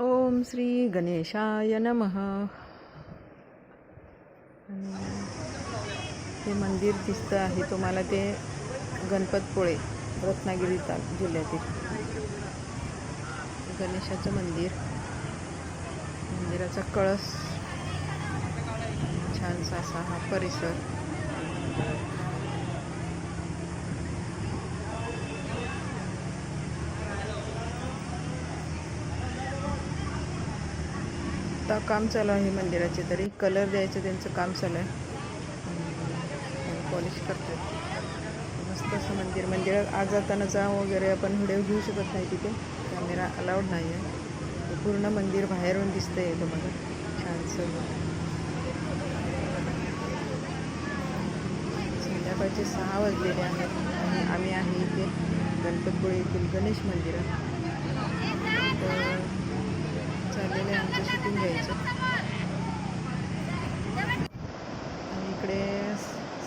ओम श्री गणेशाय नमः. हे मंदिर दिसतं आहे तुम्हाला ते गणपतपुळे रत्नागिरी ता जिल्ह्यातील गणेशाचं मंदिर. मंदिराचा कळस छानसा असा हा परिसर. आता काम चालू आहे मंदिराचे तरी. कलर द्यायचं त्यांचं काम चालू आहे. पॉलिश करतात. मस्त असं मंदिर. मंदिरात आज जाताना जा वगैरे आपण व्हिडिओ घेऊ शकत नाही तिथे. कॅमेरा अलाउड नाही आहे पूर्ण मंदिर बाहेरून दिसतं आहे तुम्हाला छानसं संध्याकाळचे सहा वाजलेले आहेत. आणि आम्ही आहे इथे गणपतपुळे येथील गणेश मंदिरात तर चाललेलं आहे आमचं घ्यायचं. आणि इकडे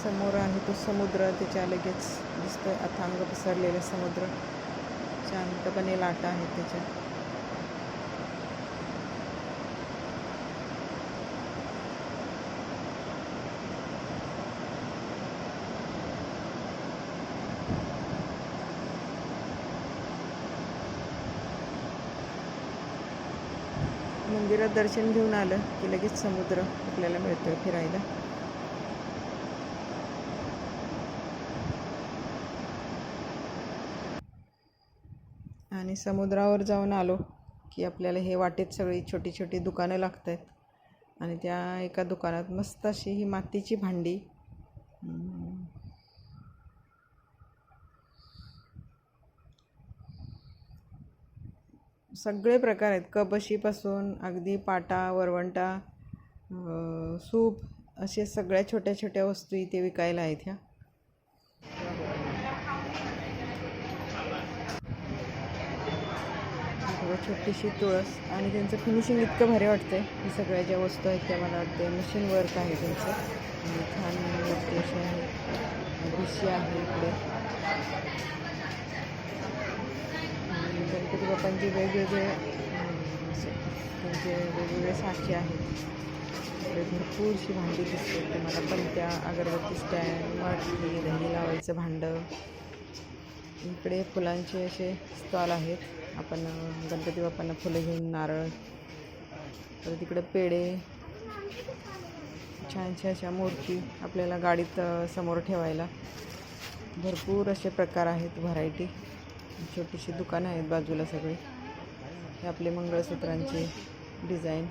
समोर आहे तो समुद्र त्याच्या लगेच दिसतं अथांग पसरलेला समुद्र. शांतपणे लाटा आहेत त्याच्या. मंदिरात दर्शन घेऊन आलं की लगेच समुद्र आपल्याला मिळतोय फिरायला. आणि समुद्रावर जाऊन आलो की आपल्याला हे वाटेत सगळी छोटी छोटी दुकानं लागत आहेत आणि त्या एका दुकानात मस्त अशी ही मातीची भांडी. सगळे प्रकार आहेत. कबशीपासून अगदी पाटा वरवंटा सूप असे सगळ्या छोट्या छोट्या वस्तू इथे विकायला आहेत ह्या. छोटीशी तुळस आणि त्यांचं फिनिशिंग इतकं भारी वाटतंय. ही सगळ्या ज्या वस्तू आहेत त्या मला वाटते मशीन वर्क आहे त्यांचं. छान मूर्ती अशी आहे. भिशी आहे इकडे. आपण जे वेगवेगळे म्हणजे वेगवेगळे साचे आहेत. भरपूरशी भांडी दिसते. तुम्हाला पंत्या अगरबत्ती स्टँड वाटली दही लावायचं भांडं. इकडे फुलांचे असे स्टॉल आहेत. आपण गणपती बाप्पांना फुलं घेऊन नारळ परत तिकडे पेढे. छानशा अशा मूर्ती आपल्याला गाडीत समोर ठेवायला. भरपूर असे प्रकार आहेत व्हरायटी. छोटीशी दुकानं आहेत बाजूला सगळी. हे आपले मंगळसूत्रांचे डिझाईन.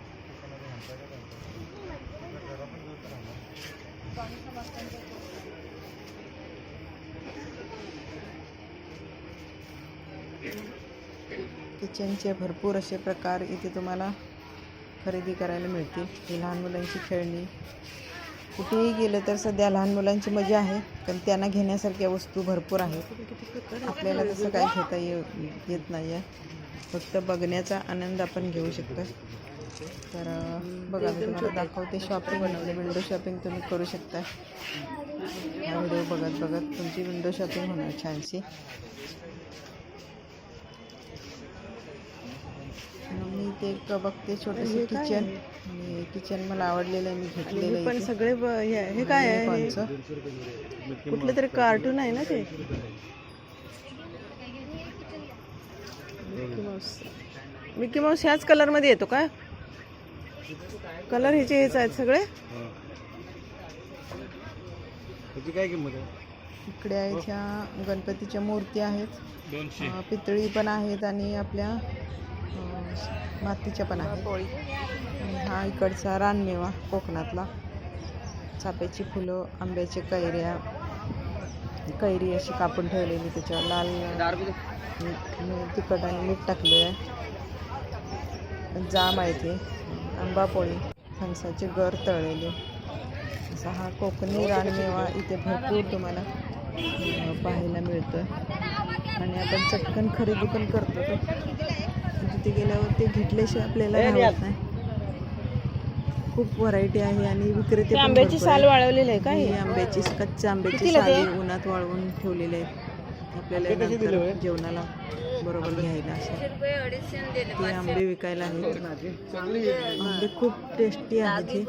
किचनचे भरपूर असे प्रकार इथे तुम्हाला खरेदी करायला मिळतील. ही लहान मुलांची खेळणी कुठेही गेलं तर सध्या लहान मुलांची मजा आहे कारण त्यांना घेण्यासारख्या वस्तू भरपूर आहेत. आपल्याला तसं काय घेता ये येत नाही आहे फक्त बघण्याचा आनंद आपण घेऊ शकतो. तर बघा मी तुम्हाला दाखवते शॉपिंग विंडो शॉपिंग तुम्ही करू शकता. हा व्हिडिओ बघत बघत तुमची विंडो शॉपिंग होणार छानशी. ते एक बघते छोटंसं किचन आणि किचन मला आवडलेलं आहे मी घेतलेलं आहे पण इथे. सगळे ब- हे. हे काय आहे? हे? कुठलं तरी कार्टून आहे ना ते? मिकी माऊस मिकी माऊस ह्याच कलरमध्ये येतो का? कलर ह्याचे हेच आहेत सगळे? काय किंमत आहे? इकडे आहेत ह्या गणपतीच्या मूर्ती आहेत. पितळी पण आहेत आणि आपल्या भातीच्या पण आहे हा इकडचा रानमेवा कोकणातला. चाप्याची फुलं आंब्याच्या कैऱ्या कैरी अशी कापून ठेवलेली त्याच्यावर लाल मीठ- मीठ- तिखट आणि मीठ टाकले आहे जाम आहे ते. आंबा पोळी फणसाचे गर तळलेले. असा हा कोकणी रानमेवा इथे भरपूर तुम्हाला पाहायला मिळतो आणि आपण चटकन खरेदी पण करतो तो तिथे गेल्यावर ते घेतल्याशिवाय आपल्याला राहत नाही. खूप व्हरायटी आहे आणि विक्रेते पण आंब्याची भरपूर साल आहेत. वाळवलेली आहे का ही हे? आंब्याची कच्च्या आंब्याची कितीला ते? साली उन्हात वाळवून ठेवलेले आहेत. आपल्याला नंतर? जेवणाला बरोबर घ्यायला असे ते आंबे विकायला आहेत. आंबे खूप टेस्टी आहेत हे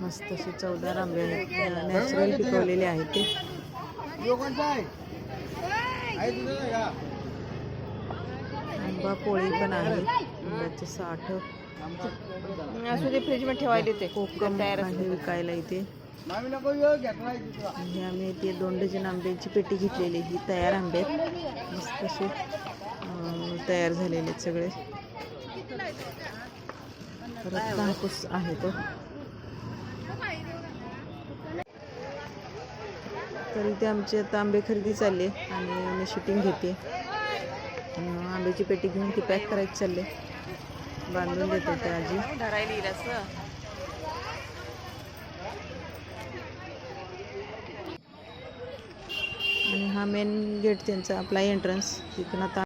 मस्त असे चवदार आंबे आहेत. नॅचरल पिकवलेले आहेत ते. आंबा पोळी पण आहे. आंब्याचे साठ. असू दे फ्रीजमध्ये ठेवायला ते कोकम आहे विकायला इथे. आणि आम्ही ते दोन डझन आंब्याची पेटी घेतलेली ही तयार आंबे आहेत. मस्त असे तयार झालेले आहेत सगळे. परत कापूस आहे तो. तर इथे आमची आता आंबे खरेदी चालली आणि मी शूटिंग घेते. आंब्याची पेटी घेऊन ती पॅक करायची चालले. बांधून देते ते आजी. आणि हा मेन गेट त्यांचा आपला एंट्रन्स तिथून आता